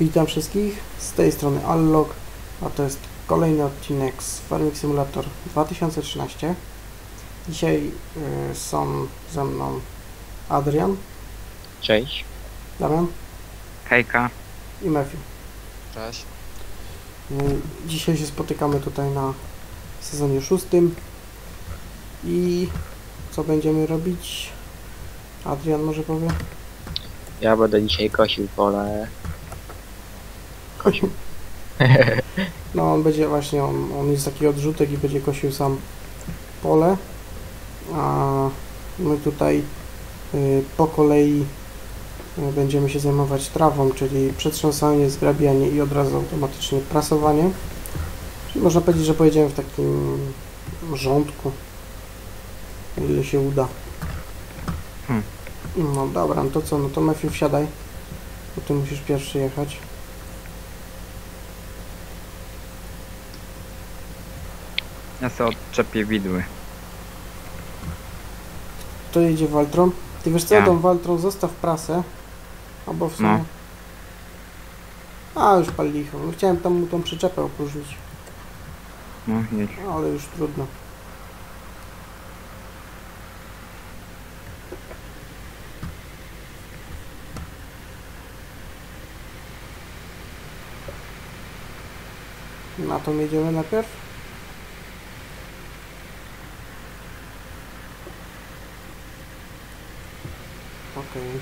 Witam wszystkich, z tej strony Allog, a to jest kolejny odcinek z Farming Simulator 2013. Dzisiaj y, są ze mną Adrian, Cześć. Damian Hejka. i Matthew. Cześć. Y, Dzisiaj się spotykamy tutaj na sezonie szóstym i co będziemy robić? Adrian może powie? Ja będę dzisiaj kosił pole. Kosił. No on będzie właśnie, on, on jest taki odrzutek i będzie kosił sam pole, a my tutaj y, po kolei y, będziemy się zajmować trawą, czyli przetrząsanie, zgrabianie i od razu automatycznie prasowanie. Czyli można powiedzieć, że pojedziemy w takim rządku, ile się uda. Hmm. No dobra, no to co, no to Matthew wsiadaj, bo ty musisz pierwszy jechać. Ja sobie odczepię widły. To jedzie Waltron. Ty wiesz co, Ja. tą Waltron zostaw prasę. Albo w sumie... A, już pal licho. No, Chciałem tam mu tą przyczepę opróżnić, No, jedź. ale już trudno. Na to jedziemy najpierw? Okej.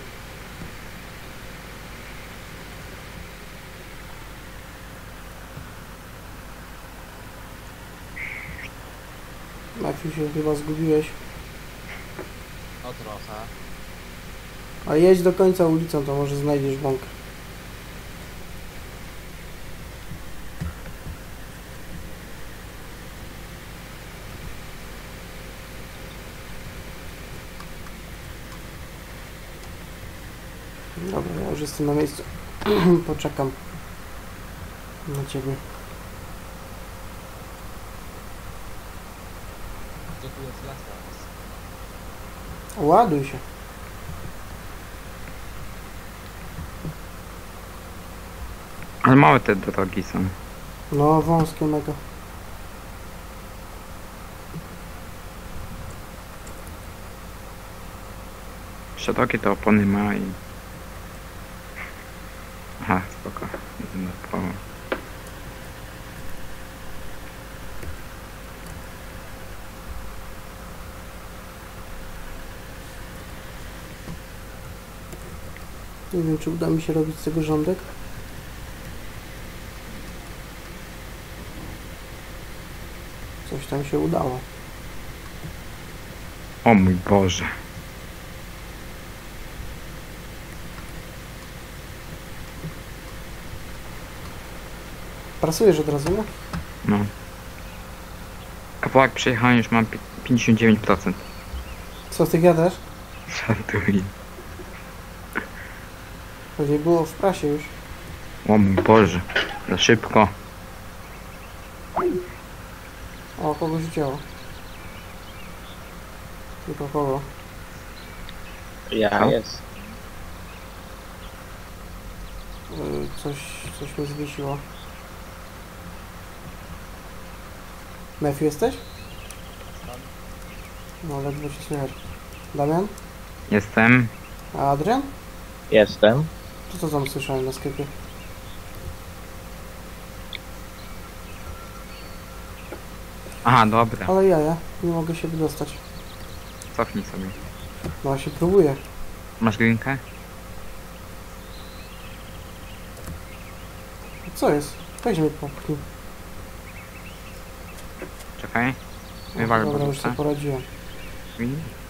Maciu się chyba zgubiłeś. No trochę. A jedź do końca ulicą, to może znajdziesz bąk. Dobra, ja już jestem na miejscu. Poczekam na ciebie. Jest las teraz? Ładuj się. Ale małe te drogi są. No, wąskie mega. Szerokie te opony ma i... Aha, spoko. Jedę na prawo. Nie wiem, czy uda mi się robić z tego rządek. Coś tam się udało. O mój Boże. Pracujesz od razu, nie? No. Kawałek przejechałem już mam pi- 59%. Co ty gadasz? Żartuję. Pewnie było w prasie już. O mój Boże. Za szybko. O, kogoś działo. Tylko kogo? Ja jest. Yy, coś, coś mnie zwiesiło. Matthew jesteś? No, ledwo się słychać. Damian? Jestem. A Adrian? Jestem. Co to tam słyszałem na sklepie? Aha, dobra. Ale ja, ja. Nie mogę się wydostać. Cofnij sobie. No, się próbuję. Masz glinkę? Co jest? Weź mnie popchnij. Czekaj. O, Wywalę Dobra, już sobie poradziłem. Widzisz?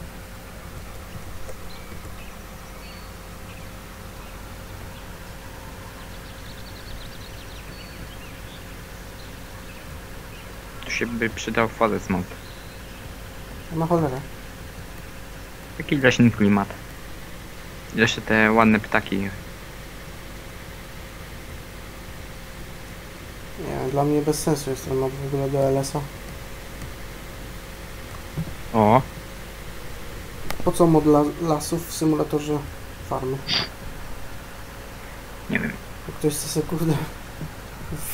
Się by przydał forest mod. Na cholerę. Taki leśny klimat. Jeszcze te ładne ptaki. Nie dla mnie bez sensu jest ten mod w ogóle do LS-a. O, Po co mod la lasów w symulatorze farmy? Nie wiem. ktoś chce sobie kurde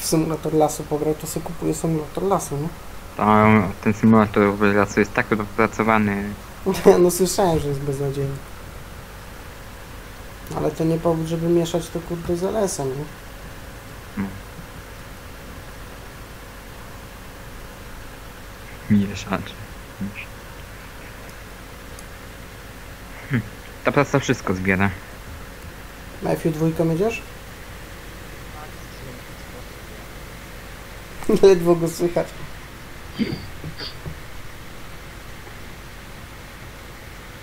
w symulator lasu pograć, to sobie kupuje symulator lasu, nie? To ten symulator lasu jest tak dopracowany. No słyszałem, że jest beznadziejny. Ale to nie powód, żeby mieszać to kurde z LS-em, nie? Mieszacz. Hm. Ta praca wszystko zbiera. Matthew dwójką jedziesz? Ledwo go słychać.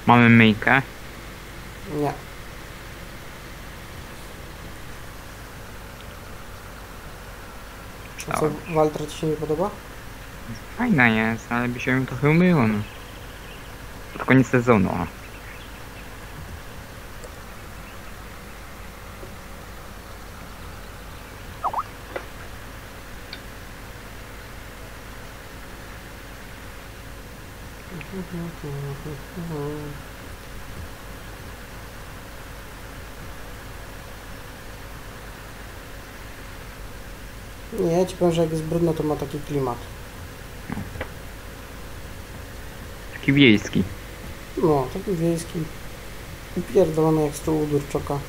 Mamy myjkę. Nie. A co, Walter ci się nie podoba? Fajna jest, ale by się ją trochę umyło, no. Pod koniec sezonu, o. Nie, ja ci powiem, że jak jest brudno, to ma taki klimat. Taki wiejski. No, taki wiejski. Pierdolony jak stół u Durczoka.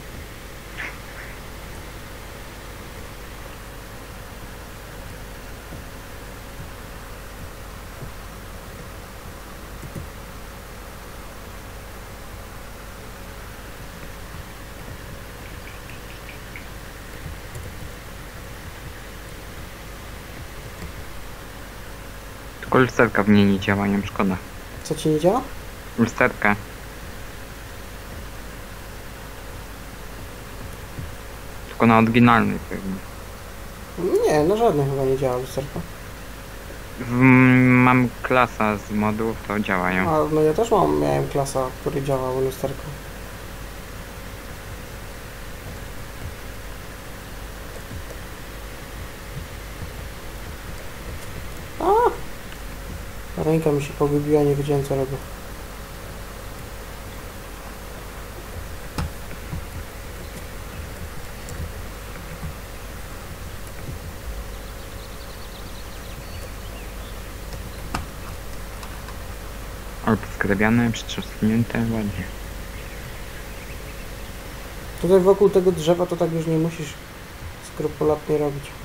Tylko lusterka w niej nie działają, szkoda. Co ci nie działa? Lusterka. Tylko na oryginalnych pewnie. Nie, na żadnych chyba nie działa lusterko. W, mam klasa z modów, to działają. A, no ja też mam, miałem klasa, który działał lusterko. A! Ręka mi się pogubiła, nie wiedziałem co robię. Ale podsklebiane, przytrzasknięte, ładnie. Tutaj wokół tego drzewa to tak już nie musisz skrupulatnie robić.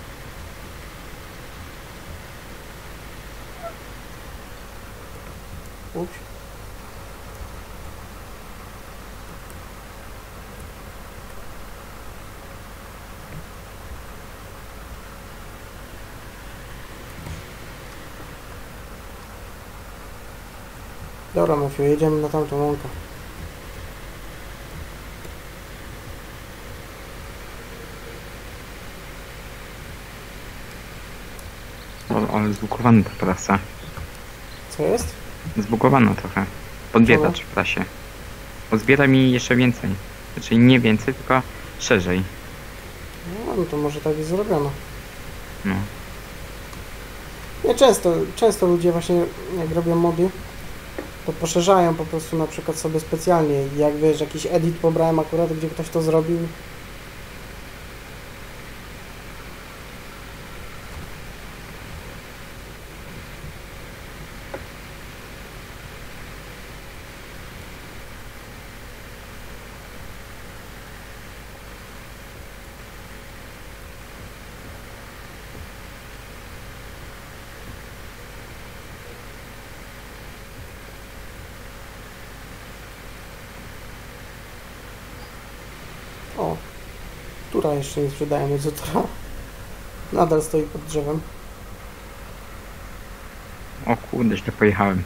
Dobra, Mafiu, jedziemy na tamtą łąkę. O, ale zbukowana ta prasa. Co jest? Zbugowana trochę. Podbiedacz w prasie. Bo zbiera mi jeszcze więcej. Znaczy nie więcej, tylko szerzej. No, no to może tak jest zrobione. No. Nie, często, często ludzie właśnie jak robią mody, to poszerzają po prostu na przykład sobie specjalnie. Jak wiesz, jakiś edit pobrałem akurat, gdzie ktoś to zrobił. O, tura jeszcze nie sprzedałem od jutra. Nadal stoi pod drzewem. O kurde, źle pojechałem.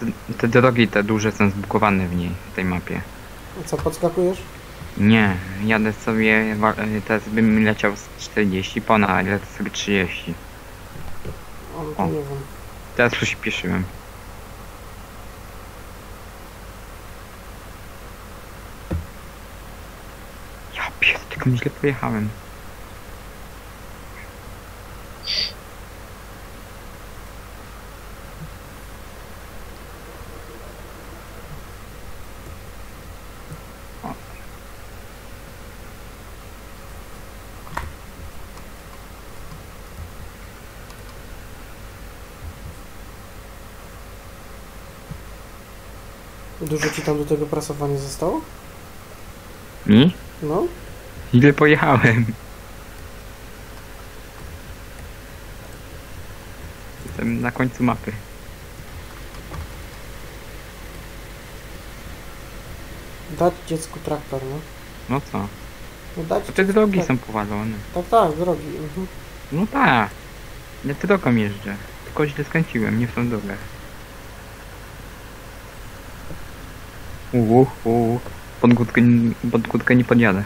Te, te drogi, te duże są zbukowane w niej, w tej mapie. A co, podskakujesz? Nie, jadę sobie, teraz bym leciał z 40 ponad, a lecę sobie 30. O, no to O. nie wiem. Teraz przyspieszyłem. tym źle pojechałem. Dużo ci tam do tego prasowania zostało? Mi? No. Ile pojechałem? Jestem na końcu mapy. Dać dziecku traktor, no. No co? no dać To te drogi są powalone. Tak, tak, drogi. Mhm. No tak. Ja drogą jeżdżę. Tylko źle skręciłem, nie w tą drogę. Uuu, uuu. Pod górkę, pod górkę nie podjadę.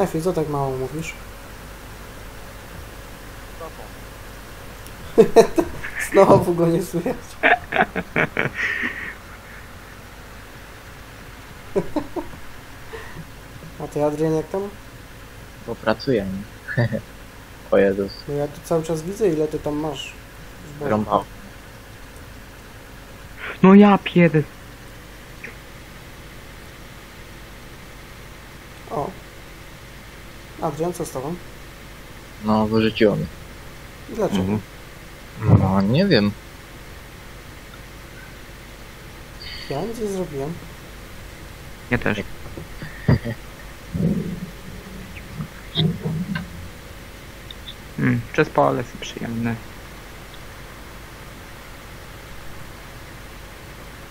Efi, co tak mało mówisz? Znowu go nie słychać. A ty Adrian jak tam? Bo pracuję. o Jezus, No ja tu cały czas widzę ile ty tam masz. rąbał. No ja pierd... O. Adrian, co z tobą? No, wyrzuciło mnie. Dlaczego? Mhm. No, nie wiem. Ja nic nie zrobiłem. Ja też. Mm, przez pole są przyjemne.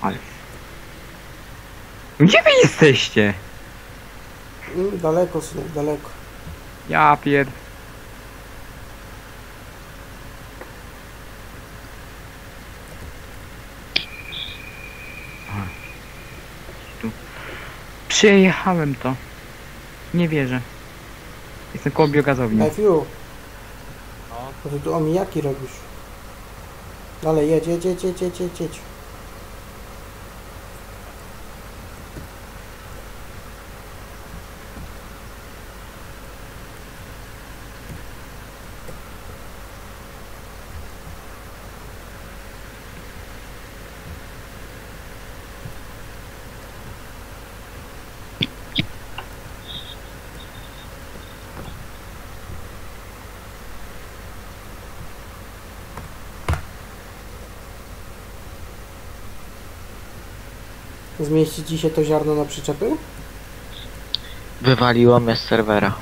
Ale... Gdzie wy jesteście? Mm, daleko, synek, daleko. Ja pierd... Aha. Tu. Przejechałem to. Nie wierzę. Jestem koło biogazowni. Efiu, No, to ty tu omijaki robisz. Dalej, jedź, jedź, jedź, jedź, jedź, jedź, jedź. Zmieści ci się to ziarno na przyczepy? Wywaliło mnie z serwera.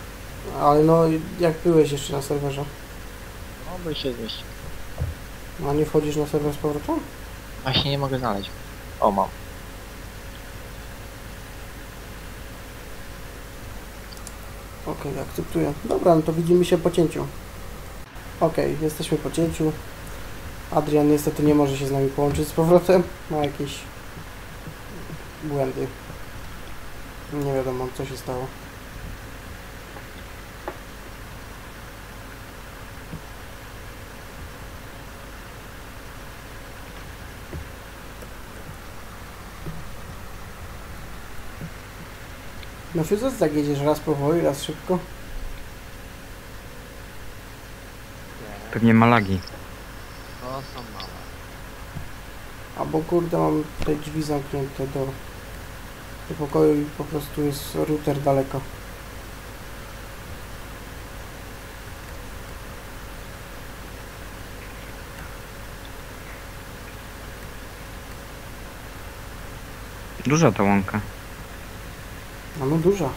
Ale no, jak byłeś jeszcze na serwerze? No, by się zmieścił. A nie wchodzisz na serwer z powrotem? Właśnie nie mogę znaleźć. O, mam. Okej, akceptuję. Dobra, no to widzimy się po cięciu. Okej, jesteśmy po cięciu. Adrian niestety nie może się z nami połączyć z powrotem. Ma jakieś błędy. Nie wiadomo, co się stało. No Fiuzos, tak jedziesz raz powoli, raz szybko. nie. Pewnie ma lagi. To są małe. Albo kurde, mam te drzwi zamknięte do, do pokoju i po prostu jest router daleko. Duża ta łąka. A no duża.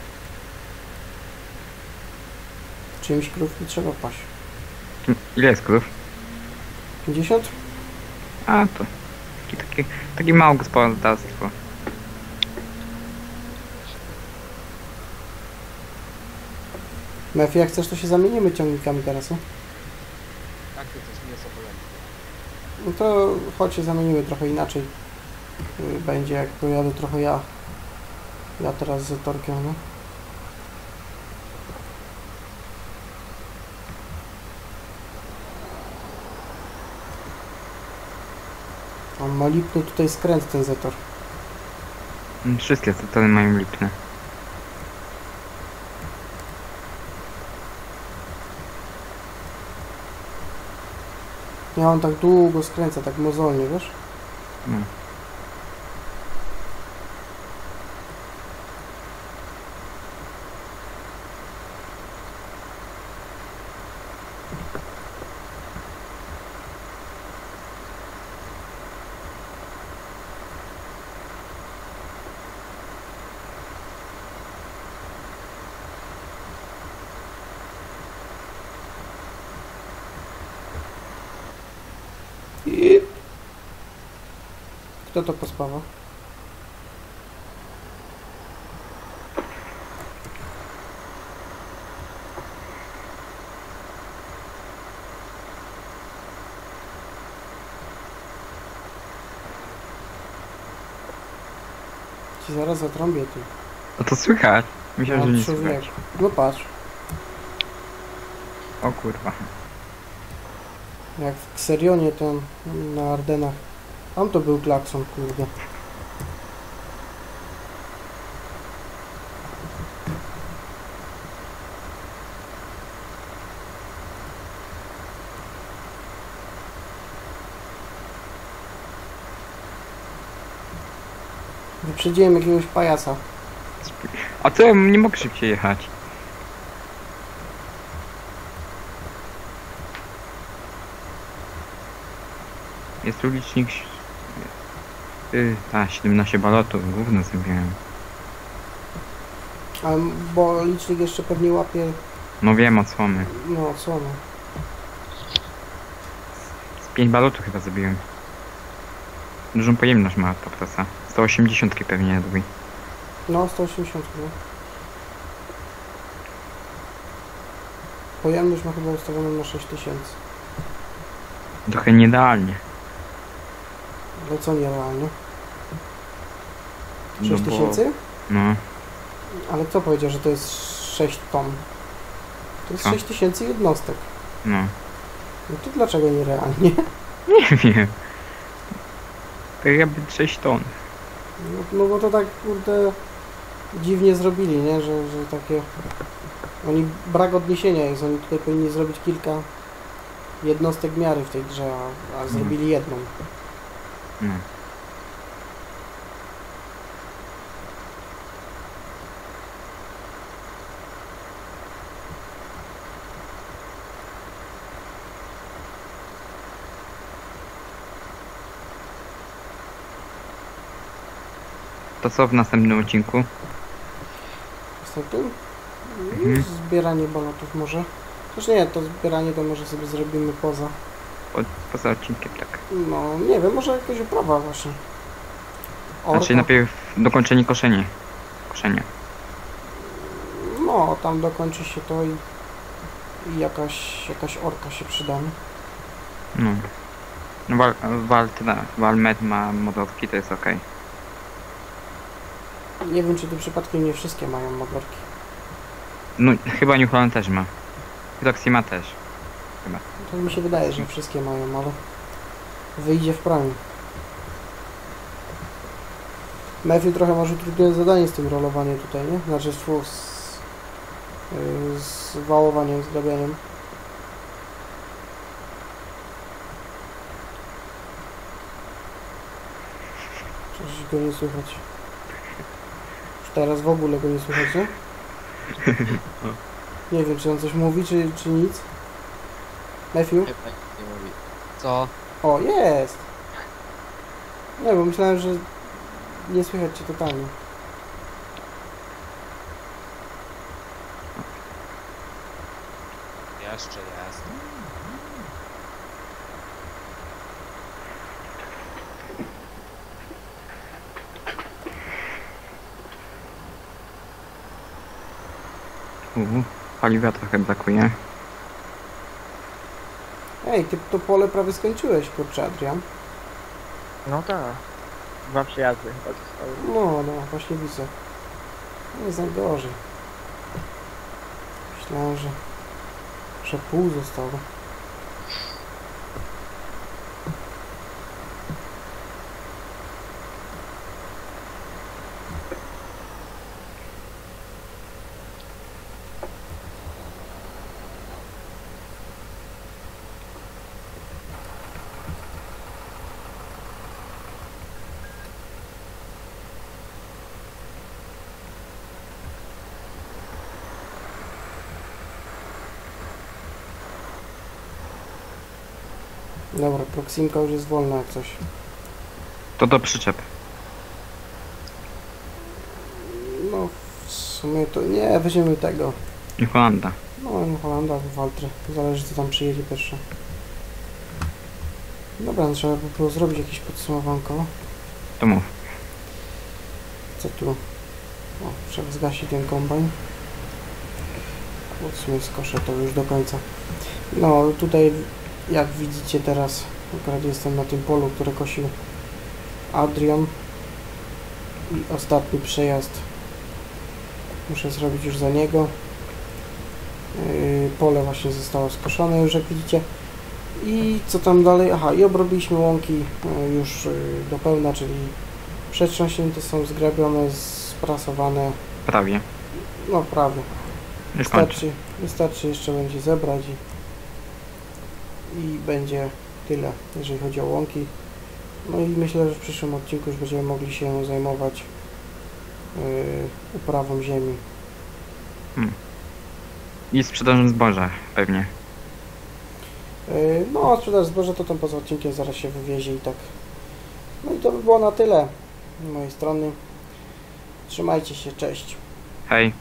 Czymś krów nie trzeba paść. Ile jest krów? 50? A to. Taki, taki, takie małe gospodarstwo. Mefi, jak chcesz, to się zamienimy ciągnikami teraz, nie? Jak ty coś nie jest. No to chodź się zamienimy trochę inaczej. Y, Będzie jak pojadę trochę ja. Ja teraz z torkiem, no. On ma lipny tutaj skręt ten Zetor. Mm, Wszystkie setory mają lipne. Ja on tak długo skręca, tak mozolnie, wiesz? Mm. Kto to pospawa? Ci zaraz zatrąbię tu. No to słychać. Myślałem, że nie człowieku. słychać. No patrz, O kurwa. jak w Xerionie ten na Ardenach. Tam to był klakson, kurde. Wyprzedziłem jakiegoś pajaca. A co, ja nie mogę szybciej jechać. Jest tu licznik... Yy, ta, 17 balotów, gówno zrobiłem. A, bo licznik jeszcze pewnie łapie, No wiem, odsłony. no no. Z 5 balotów chyba zrobiłem. Dużą pojemność ma ta prasa. 180 pewnie jadły. No, 180 no. Pojemność ma chyba ustawioną na 6000. Trochę nierealnie. Ale co nierealnie? No 6000? No, Ale kto powiedział, że to jest 6 ton? To jest Co? 6000 jednostek. no. No to dlaczego nierealnie? Nie wiem. To jakby 6 ton. No, no bo to tak kurde dziwnie zrobili, nie? Że, że takie... Oni brak odniesienia jest, oni tutaj powinni zrobić kilka jednostek miary w tej grze, a, a zrobili jedną. To co w następnym odcinku? Następnym? Mhm. Zbieranie balotów może. Chociaż nie, to zbieranie to może sobie zrobimy poza. Po, poza odcinkiem, tak. No, nie wiem, może jakaś oprawa właśnie. Orka. Znaczy najpierw dokończenie koszenie. Koszenia. No, tam dokończy się to i, i jakaś, jakaś orka się przyda. No. No wal, wal, Walmet ma modowki, to jest okej. Nie wiem, czy tu przypadkiem nie wszystkie mają motorki. No chyba New Holland też ma. Roxy ma też. To mi się wydaje, że wszystkie mają, ale wyjdzie w praniu. Matthew trochę może trudne zadanie z tym rolowaniem tutaj, nie? Znaczy z, yy, z wałowaniem, z grabianiem. Przecież go nie słychać. Już teraz w ogóle go nie słychać, nie? Nie wiem, czy on coś mówi, czy, czy nic. Matthew? Nic nie mówi. Co? O, jest! Nie, bo myślałem, że nie słychać cię totalnie. Jeszcze jest. Uuu, paliwa trochę brakuje. Ej, ty to pole prawie skończyłeś, kurczę, Adrian. No tak. Dwa przyjazdy chyba zostały. No, no, właśnie widzę. Nie jest najgorzej. Myślałem, że, że pół zostało. Proximka już jest wolna jak coś. To do przyczep. No, w sumie to nie, weźmiemy tego. I Holanda. No, New Holanda Waltry. Zależy co tam przyjedzie pierwsze. Dobra, no, trzeba by było zrobić jakieś podsumowanko. To mów. Co tu? O, trzeba zgasić ten kombajn. Bo w sumie skoszę to już do końca. No, tutaj jak widzicie teraz, akurat jestem na tym polu, które kosił Adrian. I ostatni przejazd muszę zrobić już za niego. Yy, pole właśnie zostało skoszone już jak widzicie. I co tam dalej? Aha, i obrobiliśmy łąki yy, już yy, do pełna, czyli przetrząśnięte są, zgrabione, sprasowane. Prawie. No prawie. Wystarczy, wystarczy jeszcze będzie zebrać i, i będzie tyle, jeżeli chodzi o łąki. No i myślę, że w przyszłym odcinku już będziemy mogli się zajmować yy, uprawą ziemi. I sprzedażą zboża pewnie. Yy, no, sprzedaż zboża to tam poza odcinkiem zaraz się wywiezie i tak. No i to by było na tyle z mojej strony. Trzymajcie się, cześć. Hej.